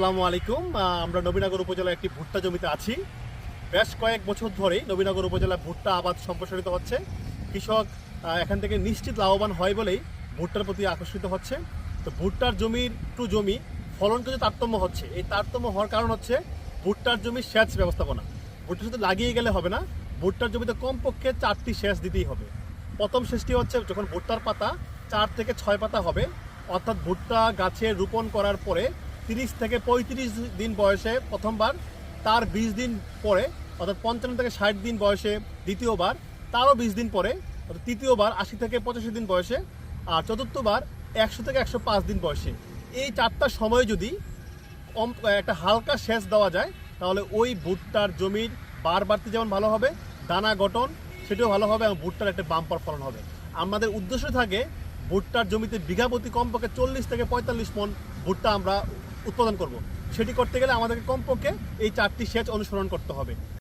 আসসালামু আলাইকুম। আমরা নবীনগর উপজেলার একটি ভুট্টা জমিতে আছি। বেশ কয়েক বছর ধরেই নবীনগর উপজেলায় ভুট্টা আবাদ সম্প্রসারিত হচ্ছে। কৃষক এখান থেকে নিশ্চিত লাভবান হয় বলেই ভুট্টার প্রতি আকর্ষিত হচ্ছে। তো ভুট্টার জমির টু জমি ফলন কিন্তু তারতম্য হচ্ছে। এই তারতম্য হওয়ার কারণ হচ্ছে ভুট্টার জমির সেচ ব্যবস্থাপনা। ভুট্টা শুধু লাগিয়ে গেলে হবে না। ভুট্টার জমিতে কমপক্ষে চারটি সেচ দিতেই হবে। প্রথম সেচটি হচ্ছে যখন ভুট্টার পাতা চার থেকে ছয় পাতা হবে, অর্থাৎ ভুট্টা গাছে রোপণ করার পরে তিরিশ থেকে পঁয়ত্রিশ দিন বয়সে প্রথমবার, তার বিশ দিন পরে, অর্থাৎ পঞ্চান্ন থেকে ষাট দিন বয়সে দ্বিতীয়বার, তারও বিশ দিন পরে, অর্থাৎ তৃতীয়বার আশি থেকে পঁচাশি দিন বয়সে, আর চতুর্থবার একশো থেকে একশো পাঁচ দিন বয়সে। এই চারটা সময়ে যদি একটা হালকা সেচ দেওয়া যায়, তাহলে ওই ভুট্টার জমির বার বাড়তি যেমন ভালো হবে, দানা গঠন সেটাও ভালো হবে এবং ভুট্টার একটা বাম্পার ফলন হবে। আমাদের উদ্দেশ্য থাকে, ভুট্টার জমিতে বিঘা প্রতি কমপক্ষে চল্লিশ থেকে পঁয়তাল্লিশ মন ভুট্টা আমরা উৎপাদন করব। সেটি করতে গেলে আমাদেরকে কমপক্ষে এই চারটি সেচ অনুসরণ করতে হবে।